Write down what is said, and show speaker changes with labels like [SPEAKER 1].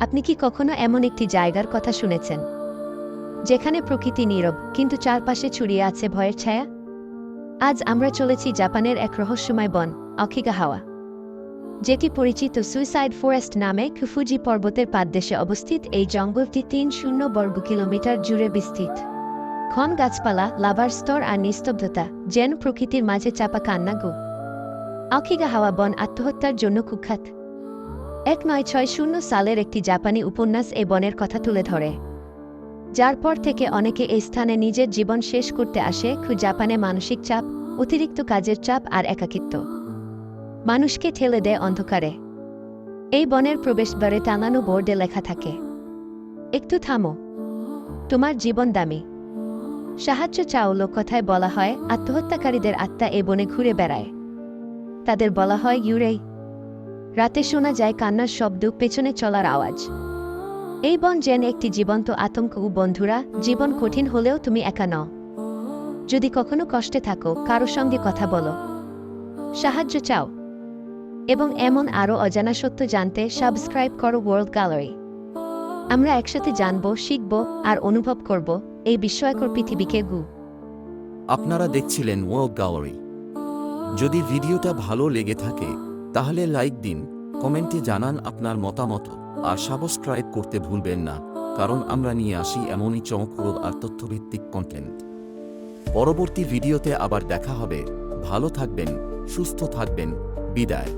[SPEAKER 1] আপনি কি কখনো এমন একটি জায়গার কথা শুনেছেন? যেখানে প্রকৃতি নীরব, কিন্তু চারপাশে ছড়িয়ে আছে ভয়ের ছায়া? আজ আমরা চলেছি জাপানের এক রহস্যময় বন অখিগাহাওয়া যেটি পরিচিত সুইসাইড ফরেস্ট নামে খুফুজি পর্বতের পাদদেশে অবস্থিত এই জঙ্গলটি তিন শূন্য বর্গ কিলোমিটার জুড়ে বিস্তৃত। ঘন গাছপালা, লাভার স্তর আর নিস্তব্ধতা, যেন প্রকৃতির মাঝে চাপা কান্না গো। অখিগাহাওয়া বন আত্মহত্যার জন্য কুখ্যাত। এক নয় ছয় শূন্য সালের একটি জাপানি উপন্যাস এই বনের কথা তুলে ধরে, যার পর থেকে অনেকে এই স্থানে নিজের জীবন শেষ করতে আসে জাপানে মানসিক চাপ, অতিরিক্ত কাজের চাপ আর একাকিত্ব। মানুষকে ঠেলে দেয় অন্ধকারে। এই বনের প্রবেশদ্বারে টানানো বোর্ডে লেখা থাকে, একটু থামো। তোমার জীবন দামি। সাহায্য চাও কথায় বলা হয়, আত্মহত্যাকারীদের আত্মা এ বনে ঘুরে বেড়ায়। তাদের বলা হয়, ইউরেই। রাতে শোনা যায় কান্নার শব্দ, পেছনে চলার আওয়াজ। এই বন যেন একটি জীবন্ত আতঙ্ক। ও বন্ধুরা, জীবন কঠিন হলেও তুমি একা নও। যদি কখনো কষ্টে থাকো কারও সঙ্গে কথা বলো। সাহায্য চাও। এবং এমন আরও অজানা সত্য জানতে সাবস্ক্রাইব করো ওয়ার্ল্ড গ্যালারি আমরা একসাথে জানব, শিখব, আর অনুভব করব এই বিস্ময়কর পৃথিবীকে গু।
[SPEAKER 2] আপনারা দেখছিলেন ওয়ার্ল্ড গ্যালারি যদি ভিডিওটা ভালো লেগে থাকে তাহলে লাইক দিন, কমেন্টে জানান আপনার মতামত, আর সাবস্ক্রাইব করতে ভুলবেন না, কারণ আমরা নিয়ে আসি এমনই চমকপ্রদ আর তথ্যভিত্তিক কন্টেন্ট পরবর্তী ভিডিওতে আবার দেখা হবে। ভালো থাকবেন, সুস্থ থাকবেন, বিদায়।